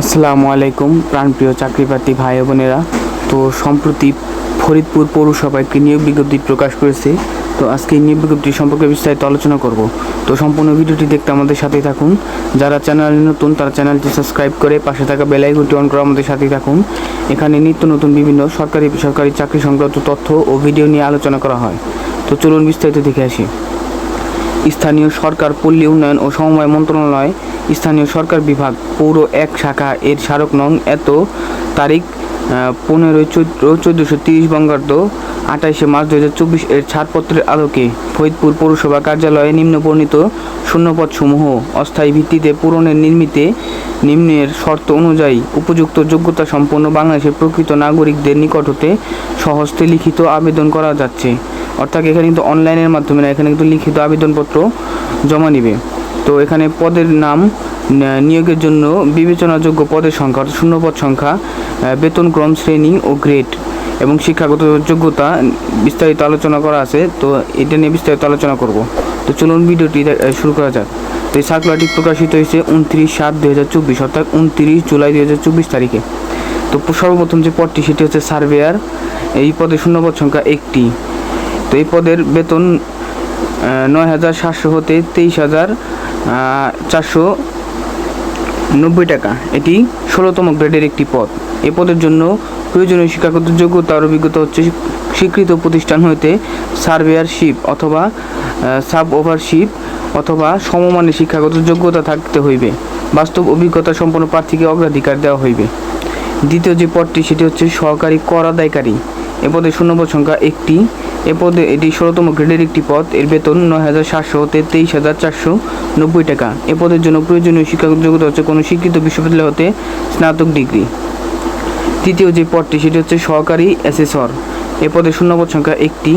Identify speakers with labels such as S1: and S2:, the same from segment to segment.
S1: আসসালামু আলাইকুম, প্রাণপ্রিয় চাকরিপ্রার্থী ভাই বোনেরা। তো সম্প্রতি ফরিদপুর পৌরসভা একটি নিয়োগ বিজ্ঞপ্তি প্রকাশ করেছে। তো আজকে নিয়োগ বিজ্ঞপ্তি সম্পর্কে বিস্তারিত আলোচনা করব। তো সম্পূর্ণ ভিডিওটি দেখতে আমাদের সাথেই থাকুন। যারা চ্যানেলে নতুন, তারা চ্যানেলটি সাবস্ক্রাইব করে পাশে থাকা বেল আইকনটি অন করে আমাদের সাথেই থাকুন। এখানে নিত্য নতুন বিভিন্ন সরকারি, বেসরকারি চাকরি সংক্রান্ত তথ্য ও ভিডিও নিয়ে আলোচনা করা হয়। তো চলুন বিস্তারিত দেখে আসি। স্থানীয় সরকার পল্লী উন্নয়ন ও সমবায় মন্ত্রণালয়, স্থানীয় সরকার বিভাগ, পৌর এক শাখা এর স্মারক নং এত তারিখ পনেরোই চৈত্র চোদ্দোশো তিরিশ বঙ্গাব্দ, আঠাইশে মার্চ দু হাজার চব্বিশ এর ছাড়পত্রের আলোকে ফরিদপুর পৌরসভা কার্যালয়ে নিম্ন বর্ণিত শূন্যপদসমূহ অস্থায়ী ভিত্তিতে পূরণের নির্মিতে নিম্নের শর্ত অনুযায়ী উপযুক্ত যোগ্যতা সম্পন্ন বাংলাদেশের প্রকৃত নাগরিকদের নিকট হতে সহস্তে লিখিত আবেদন করা যাচ্ছে। অর্থাৎ এখানে কিন্তু অনলাইনের মাধ্যমে না, এখানে কিন্তু লিখিত আবেদনপত্র জমা নিবে। তো এখানে পদের নাম নিয়োগের জন্য বিবেচনাযোগ্য পদের সংখ্যা অর্থাৎ শূন্যপদ সংখ্যা বেতন, ক্রম, শ্রেণি ও গ্রেড এবং শিক্ষাগত যোগ্যতা বিস্তারিত আলোচনা করা আছে। তো এটা নিয়ে বিস্তারিত আলোচনা করব। তো চলুন ভিডিওটি শুরু করা যাক। তো এই সার্কুলারটি প্রকাশিত হয়েছে উনত্রিশ সাত দুই হাজার চব্বিশ, অর্থাৎ উনত্রিশ জুলাই দুই হাজার চব্বিশ তারিখে। তো সর্বপ্রথম যে পদটি, সেটি হচ্ছে সার্ভেয়ার। এই পদে শূন্যপদ সংখ্যা একটি। তো এই পদের বেতন নয় হাজার সাতশো হতে তেইশ হাজার চারশো নব্বই টাকা। এটি ষোলোতম গ্রেডের একটি পদ। এ পদের জন্য প্রয়োজনীয় শিক্ষাগত যোগ্যতা আর অভিজ্ঞতা হচ্ছে স্বীকৃত প্রতিষ্ঠান হইতে সার্ভেয়ারশিপ অথবা সাব ওভারশিপ অথবা সমমানের শিক্ষাগত যোগ্যতা থাকতে হইবে। বাস্তব অভিজ্ঞতা সম্পন্ন প্রার্থীকে অগ্রাধিকার দেওয়া হইবে। দ্বিতীয় যে পদটি, সেটি হচ্ছে সহকারী কর আদায়কারী। এ পদে শূন্যপদ সংখ্যা একটি। এ পদে এটি ষোলোতম গ্রেডের একটি পদ। এর বেতন নয় হাজার সাতশো হতে তেইশ হাজার চারশো নব্বই টাকা। এ পদের জন্য প্রয়োজনীয় শিক্ষাগত যোগ্যতা হচ্ছে কোনো শিক্ষিত বিশ্ববিদ্যালয় হতে স্নাতক ডিগ্রি। তৃতীয় যে পদটি, সেটি হচ্ছে সহকারী অ্যাসেসর এ পদে শূন্যপদ সংখ্যা একটি।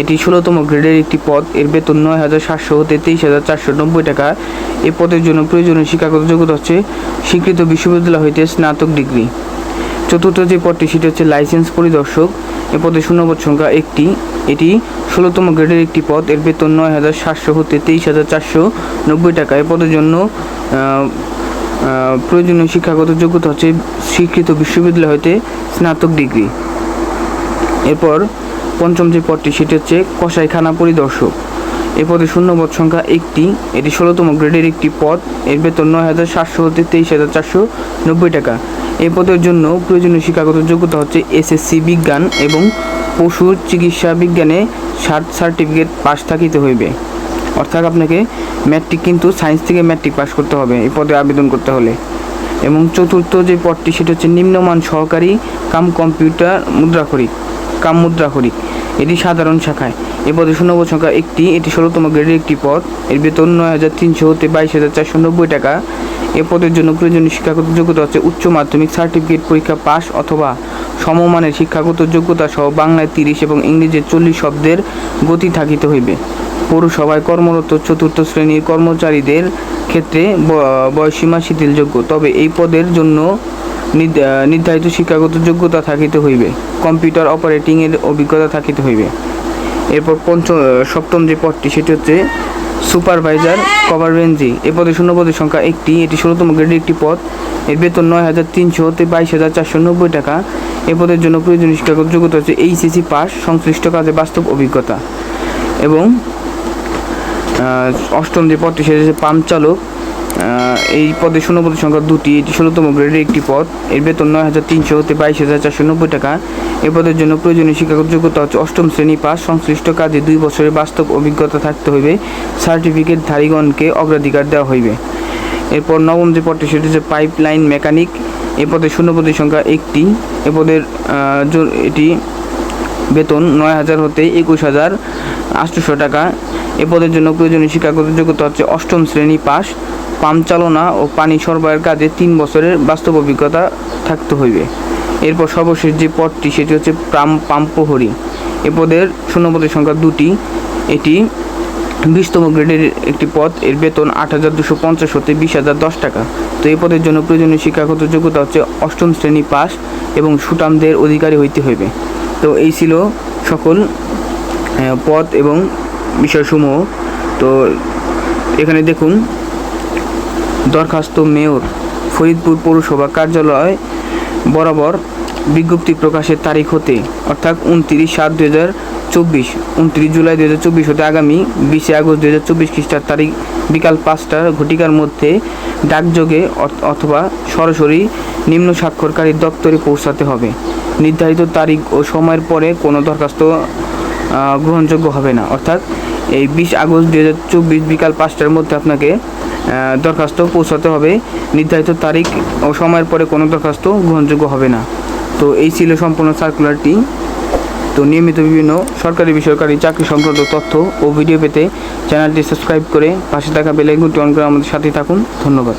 S1: এটি ষোলোতম গ্রেডের একটি পদ। এর বেতন নয় হাজার সাতশো হতে তেইশ হাজার চারশো নব্বই টাকা। এ পদের জন্য প্রয়োজনীয় শিক্ষাগত যোগ্যতা হচ্ছে স্বীকৃত বিশ্ববিদ্যালয় হইতে স্নাতক ডিগ্রি। চতুর্থ যে পদটি, সেটি হচ্ছে লাইসেন্স পরিদর্শক। এ পদে শূন্যপদ সংখ্যা একটি। এটি ষোলোতম গ্রেডের একটি পদ। এর বেতন নয় হাজার সাতশো হতে তেইশ হাজার চারশো নব্বই টাকা। এ পদের জন্য প্রয়োজনীয় শিক্ষাগত যোগ্যতা হচ্ছে স্বীকৃত বিশ্ববিদ্যালয় হতে স্নাতক ডিগ্রি। এরপর পঞ্চম যে পদটি, সেটি হচ্ছে কসাইখানা পরিদর্শক। এ পদে শূন্যপদ সংখ্যা একটি। এটি ষোলোতম গ্রেডের একটি পদ। এর বেতন নয় হাজার সাতশো হতে তেইশ হাজার চারশো নব্বই টাকা। এই পদের জন্য প্রয়োজনীয় শিক্ষাগত যোগ্যতা হচ্ছে এসএসসি বিজ্ঞান এবং পশু চিকিৎসা বিজ্ঞানে সার্টিফিকেট পাশ থাকিতে হইবে। অর্থাৎ আপনাকে ম্যাট্রিক কিন্তু সায়েন্স থেকে ম্যাট্রিক পাস করতে হবে এই পদে আবেদন করতে হলে। এবং চতুর্থ যে পদটি, সেটা হচ্ছে নিম্নমান সহকারী কাম কম্পিউটার মুদ্রাখরিক কাম মুদ্রাখরিক এটি সাধারণ শাখায়। এ পদে শূন্যপদ সংখ্যা একটি। এটি ষোলোতম গ্রেডের একটি পদ। এর বেতন নয় হাজার তিনশো হতে বাইশ হাজার চারশো নব্বই টাকা। এ পদের জন্য প্রয়োজনীয় শিক্ষাগত যোগ্যতা হচ্ছে উচ্চ মাধ্যমিক সার্টিফিকেট পরীক্ষা পাস অথবা সমমানের শিক্ষাগত যোগ্যতা সহ বাংলায় তিরিশ এবং ইংরেজিতে চল্লিশ শব্দের গতি থাকিতে হইবে। পৌরসভায় কর্মরত চতুর্থ শ্রেণির কর্মচারীদের ক্ষেত্রে বয়সীমা শিথিলযোগ্য। তবে এই পদের জন্য নির্ধারিত শিক্ষাগত যোগ্যতা থাকিতে হইবে, কম্পিউটার অপারেটিংয়ের অভিজ্ঞতা থাকিতে হইবে। এরপর পঞ্চম সপ্তম যে পদটি, সেটি হচ্ছে সুপারভাইজার কভার রেঞ্জি। এ পদে শূন্য পদের সংখ্যা একটি, এটি ষোলোতম গ্রেডের একটি পদ। এর বেতন নয় হাজার তিনশো হতে বাইশ হাজার চারশো নব্বই টাকা। এ পদের জন্য প্রয়োজনীয় শিক্ষাগত যোগ্যতা হচ্ছে এইচএসি পাস, সংশ্লিষ্ট কাজে বাস্তব অভিজ্ঞতা। এবং অষ্টম যে পদটি, সেটা হচ্ছে পাম্প চালক। এই পদে শূন্য পদের সংখ্যা দুটি, এটি ষোলোতম গ্রেডের একটি পদ। এর বেতন নয় হাজার তিনশো হতে বাইশ হাজার চারশো নব্বই টাকা। এ পদের জন্য প্রয়োজনীয় শিক্ষাগত যোগ্যতা হচ্ছে অষ্টম শ্রেণি পাস। সংশ্লিষ্ট কাজে দুই বছরের বাস্তব অভিজ্ঞতা থাকতে হইবে। সার্টিফিকেট ধারীগণকে অগ্রাধিকার দেওয়া হইবে। এরপর নবম যে পদটি, সেটি হচ্ছে পাইপ লাইন মেকানিক। এ পদে শূন্য পদের সংখ্যা একটি। এ পদের এটি বেতন নয় হাজার হতে একুশ হাজার আটশোশো টাকা। এ পদের জন্য প্রয়োজনীয় শিক্ষাগত যোগ্যতা হচ্ছে অষ্টম শ্রেণি পাস। পাম্প চালনা ও পানি সরবরাহের কাজে তিন বছরের বাস্তব অভিজ্ঞতা থাকতে হইবে। এরপর সর্বশেষ যে পদটি, সেটি হচ্ছে পাম পাম্পহরি এ পদের শূন্যপদের সংখ্যা দুটি। এটি বিশতম গ্রেডের একটি পদ, এর বেতন আট হাজার দুশো পঞ্চাশ হতে বিশ হাজার দশ টাকা। তো এই পদের জন্য প্রয়োজনীয় শিক্ষাগত যোগ্যতা হচ্ছে অষ্টম শ্রেণি পাস এবং সুটামদের অধিকারী হইতে হইবে। তো এই ছিল সকল পদ এবং বিষয়সমূহ। তো এখানে দেখুন দরখাস্ত মেয়র ফরিদপুর পৌরসভা কার্যালয় বরাবর বিজ্ঞপ্তি প্রকাশের তারিখ হতে, অর্থাৎ উনত্রিশ সাত দুই হাজার চব্বিশ, উনত্রিশ জুলাই দুই হাজার চব্বিশ হতে আগামী বিশে আগস্ট দুই হাজার চব্বিশ খ্রিস্টার তারিখ বিকাল পাঁচটার ঘটিকার মধ্যে ডাকযোগে অথবা সরাসরি নিম্ন স্বাক্ষরকারী দপ্তরে পৌঁছাতে হবে। নির্ধারিত তারিখ ও সময়ের পরে কোনো দরখাস্ত গ্রহণযোগ্য হবে না। অর্থাৎ এই বিশ আগস্ট দু হাজার চব্বিশ বিকাল পাঁচটার মধ্যে আপনাকে দরখাস্ত পৌঁছাতে হবে। নির্ধারিত তারিখ ও সময়ের পরে কোনো দরখাস্ত গ্রহণযোগ্য হবে না। তো এই ছিল সম্পূর্ণ সার্কুলারটি তো নিয়মিত বিভিন্ন সরকারি বেসরকারি চাকরি সংক্রান্ত তথ্য ও ভিডিও পেতে চ্যানেলটি সাবস্ক্রাইব করে পাশে থাকা বেলাইকনটি অন করে আমাদের সাথে থাকুন। ধন্যবাদ।